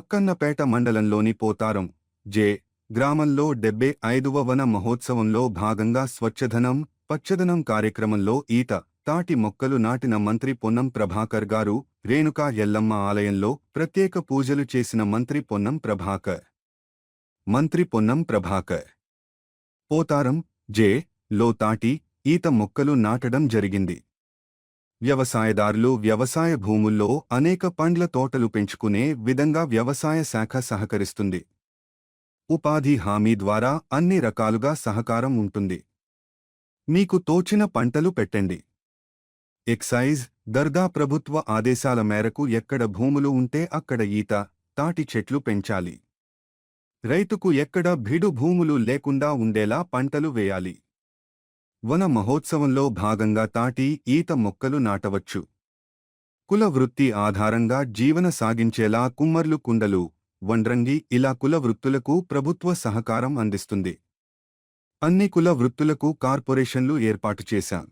అక్కన్నపేట మండలంలోని పోతారం జే గ్రామంలో డెబ్బై ఐదువ వన మహోత్సవంలో భాగంగా స్వచ్ఛధనం పచ్చదనం కార్యక్రమంలో ఈత తాటి మొక్కలు నాటిన మంత్రి పొన్నం ప్రభాకర్ గారు రేణుకా ఎల్లమ్మ ఆలయంలో ప్రత్యేక పూజలు చేసిన మంత్రి పొన్నం ప్రభాకర్. మంత్రి పొన్నం ప్రభాకర్. పోతారం జే లో తాటి ఈత మొక్కలు నాటడం జరిగింది. వ్యవసాయదారులు వ్యవసాయ భూముల్లో అనేక పండ్ల తోటలు పెంచుకునే విధంగా వ్యవసాయ శాఖ సహకరిస్తుంది. ఉపాధి హామీ ద్వారా అన్ని రకాలుగా సహకారం ఉంటుంది. మీకు తోచిన పంటలు పెట్టండి. ఎక్సైజ్ దర్గా ప్రభుత్వ ఆదేశాల మేరకు ఎక్కడ భూములు ఉంటే అక్కడ ఈత తాటి చెట్లు పెంచాలి. రైతుకు ఎక్కడ భిడు భూములు లేకుండా ఉండేలా పంటలు వేయాలి. వన మహోత్సవంలో భాగంగా తాటి ఈత మొక్కలు నాటవచ్చు. కుల వృత్తి ఆధారంగా జీవన సాగించేలా కుమ్మర్లు కుండలు వండ్రంగి ఇలా కుల వృత్తులకు ప్రభుత్వ సహకారం అందిస్తుంది. అన్ని కుల వృత్తులకు కార్పొరేషన్లు ఏర్పాటు చేశాం.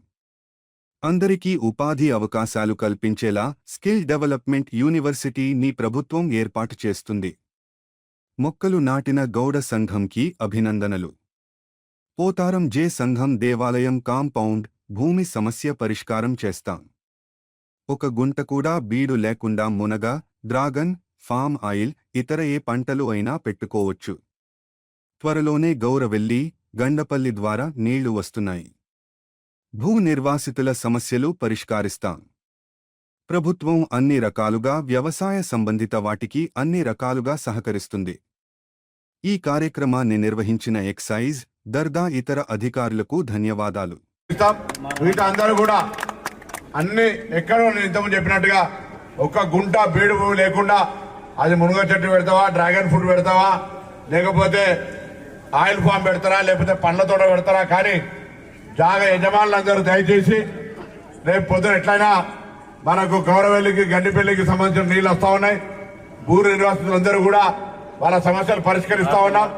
అందరికీ ఉపాధి అవకాశాలు కల్పించేలా స్కిల్ డెవలప్మెంట్ యూనివర్సిటీని ప్రభుత్వం ఏర్పాటు చేస్తుంది. మొక్కలు నాటిన గౌడ సంఘంకి అభినందనలు. పోతారం జే సంఘం దేవాలయం కాంపౌండ్ భూమి సమస్య పరిష్కారం చేస్తాం. ఒక గుంట కూడా బీడు లేకుండా మునగ డ్రాగన్ ఫామ్ ఆయిల్ ఇతర ఏ పంటలు అయినా పెట్టుకోవచ్చు. త్వరలోనే గౌరవెల్లి గండపల్లి ద్వారా నీళ్ళు వస్తున్నాయి. భూ నిర్వాసితుల సమస్యలు పరిష్కారిస్తాం. ప్రభుత్వం అన్ని రకాలుగా వ్యవసాయ సంబంధిత వాటికి అన్ని రకాలుగా సహకరిస్తుంది. ఈ కార్యక్రమాన్ని నిర్వహించిన ఎక్సైజ్ దర్దా ఇతర అధికారులకు ధన్యవాదాలు. ఇస్తాం. అందరూ కూడా అన్ని ఎక్కడో నేను ఇంతకుముందు చెప్పినట్టుగా ఒక్క గుంట బీడు భూమి లేకుండా అది మునగ చెట్టు పెడతావా డ్రాగన్ ఫ్రూట్ పెడతావా లేకపోతే ఆయిల్ ఫామ్ పెడతారా లేకపోతే పండ్ల తోట పెడతారా కానీ జాగ యజమానులందరూ దయచేసి రేపు పొద్దున ఎట్లయినా మనకు గౌరవెల్లికి గండిపల్లికి సంబంధించిన నీళ్ళు వస్తా ఉన్నాయి. భూ నిర్వాసితులందరూ కూడా వాళ్ళ సమస్యలు పరిష్కరిస్తా ఉన్నాం.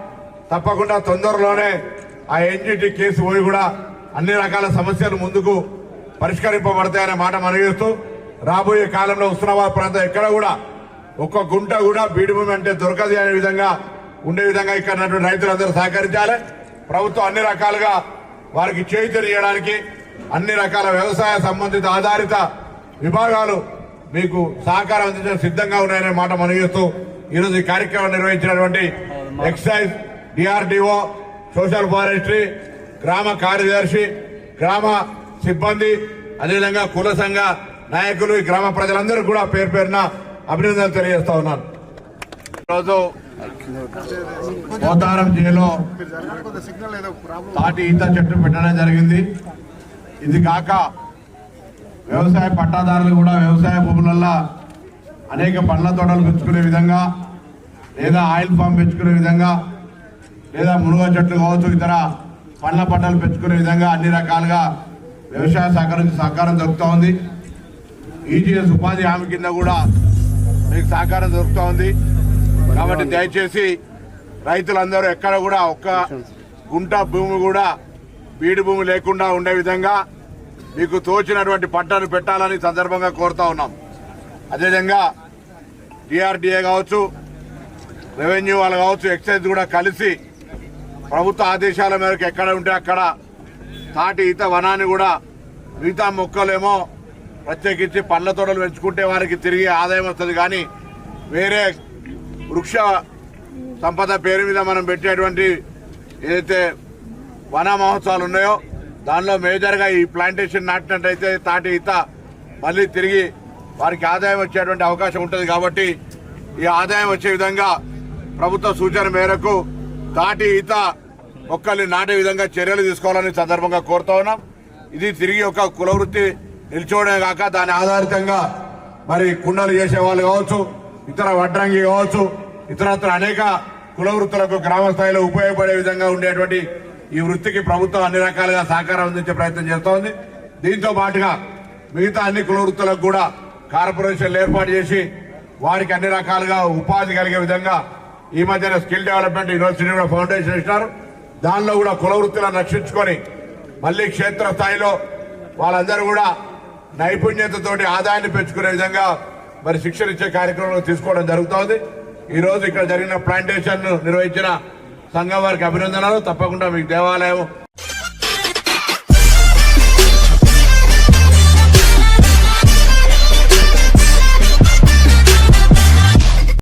తప్పకుండా తొందరలోనే ఆ ఎన్జిటి కేసు పోయి కూడా అన్ని రకాల సమస్యలు ముందుకు పరిష్కరింపబడతాయనే మాట మనగిస్తూ రాబోయే కాలంలో ఉస్మానాబాద్ ప్రాంతం ఎక్కడ కూడా ఒక్క గుంట కూడా బీడు భూమి అంటే దొరకదు అనే విధంగా ఉండే విధంగా ఇక్కడ రైతులందరూ సహకరించాలి. ప్రభుత్వం అన్ని రకాలుగా వారికి చేయడానికి అన్ని రకాల వ్యవసాయ సంబంధిత ఆధారిత విభాగాలు మీకు సహకారం అందించడం సిద్ధంగా ఉన్నాయనే మాట మనగిస్తూ ఈరోజు ఈ కార్యక్రమం నిర్వహించినటువంటి ఎక్సైజ్ డిఆర్డిఓ సోషల్ ఫారెస్ట్రీ గ్రామ కార్యదర్శి గ్రామ సిబ్బంది అదేవిధంగా కుల సంఘ నాయకులు ఈ గ్రామ ప్రజలందరూ కూడా పేరు పేరున అభినందనలు తెలియజేస్తా ఉన్నాను. ఈరోజు పోతారం జిల్లాలో తాటి ఈత చెట్టు పెట్టడం జరిగింది. ఇది కాక వ్యవసాయ పట్టాదారులు కూడా వ్యవసాయ భూములల్లో అనేక పండ్ల తోటలు పెంచుకునే విధంగా లేదా ఆయిల్ ఫామ్ పెంచుకునే విధంగా లేదా మునుగ చెట్లు కావచ్చు ఇతర పండ్ల పంటలు పెంచుకునే విధంగా అన్ని రకాలుగా వ్యవసాయ సహకారం సహకారం దొరుకుతూ ఉంది. ఈజీఎస్ ఉపాధి హామీ కింద కూడా మీకు సహకారం దొరుకుతూ ఉంది. కాబట్టి దయచేసి రైతులందరూ ఎక్కడ కూడా ఒక్క గుంట భూమి కూడా బీడు భూమి లేకుండా ఉండే విధంగా మీకు తోచినటువంటి పంటను పెట్టాలని సందర్భంగా కోరుతా ఉన్నాం. అదేవిధంగా డిఆర్డిఏ కావచ్చు రెవెన్యూ వాళ్ళు కావచ్చు ఎక్సైజ్ కూడా కలిసి ప్రభుత్వ ఆదేశాల మేరకు ఎక్కడ ఉంటే అక్కడ తాటి ఈత వనాన్ని కూడా మిగతా మొక్కలేమో ప్రత్యేకించి పండ్ల తోటలు పెంచుకుంటే వారికి తిరిగి ఆదాయం వస్తుంది. కానీ వేరే వృక్ష సంపద పేరు మీద మనం పెట్టేటువంటి ఏదైతే వన మహోత్సవాలు ఉన్నాయో దానిలో మేజర్గా ఈ ప్లాంటేషన్ నాటినట్టయితే తాటి ఈత మళ్ళీ తిరిగి వారికి ఆదాయం వచ్చేటువంటి అవకాశం ఉంటుంది. కాబట్టి ఈ ఆదాయం వచ్చే విధంగా ప్రభుత్వ సూచన మేరకు తాటి ఈత మొక్కల్ని నాటే విధంగా చర్యలు తీసుకోవాలని సందర్భంగా కోరుతా ఉన్నాం. ఇది తిరిగి ఒక కులవృత్తి నిల్చోవడమే కాక దాని ఆధారితంగా మరి కుండలు చేసే వాళ్ళు కావచ్చు ఇతర వడ్రంగి కావచ్చు ఇతరత్ర అనేక కులవృత్తులకు గ్రామ స్థాయిలో ఉపయోగపడే విధంగా ఉండేటువంటి ఈ వృత్తికి ప్రభుత్వం అన్ని రకాలుగా సహకారం అందించే ప్రయత్నం చేస్తోంది దీంతో పాటుగా మిగతా అన్ని కులవృత్తులకు కూడా కార్పొరేషన్లు ఏర్పాటు చేసి వారికి అన్ని రకాలుగా ఉపాధి కలిగే విధంగా ఈ మధ్యన స్కిల్ డెవలప్మెంట్ యూనివర్సిటీ కూడా ఫౌండేషన్ ఇచ్చినారు. దానిలో కూడా కుల వృత్తులను రక్షించుకొని మళ్ళీ క్షేత్రస్థాయిలో వాళ్ళందరూ కూడా నైపుణ్యతతోటి ఆదాయాన్ని పెంచుకునే విధంగా మరి శిక్షణ ఇచ్చే కార్యక్రమంలో తీసుకోవడం జరుగుతోంది. ఈ రోజు ఇక్కడ జరిగిన ప్లాంటేషన్ నిర్వహించిన సంఘం వారికి అభినందనలు. తప్పకుండా మీకు దేవాలయం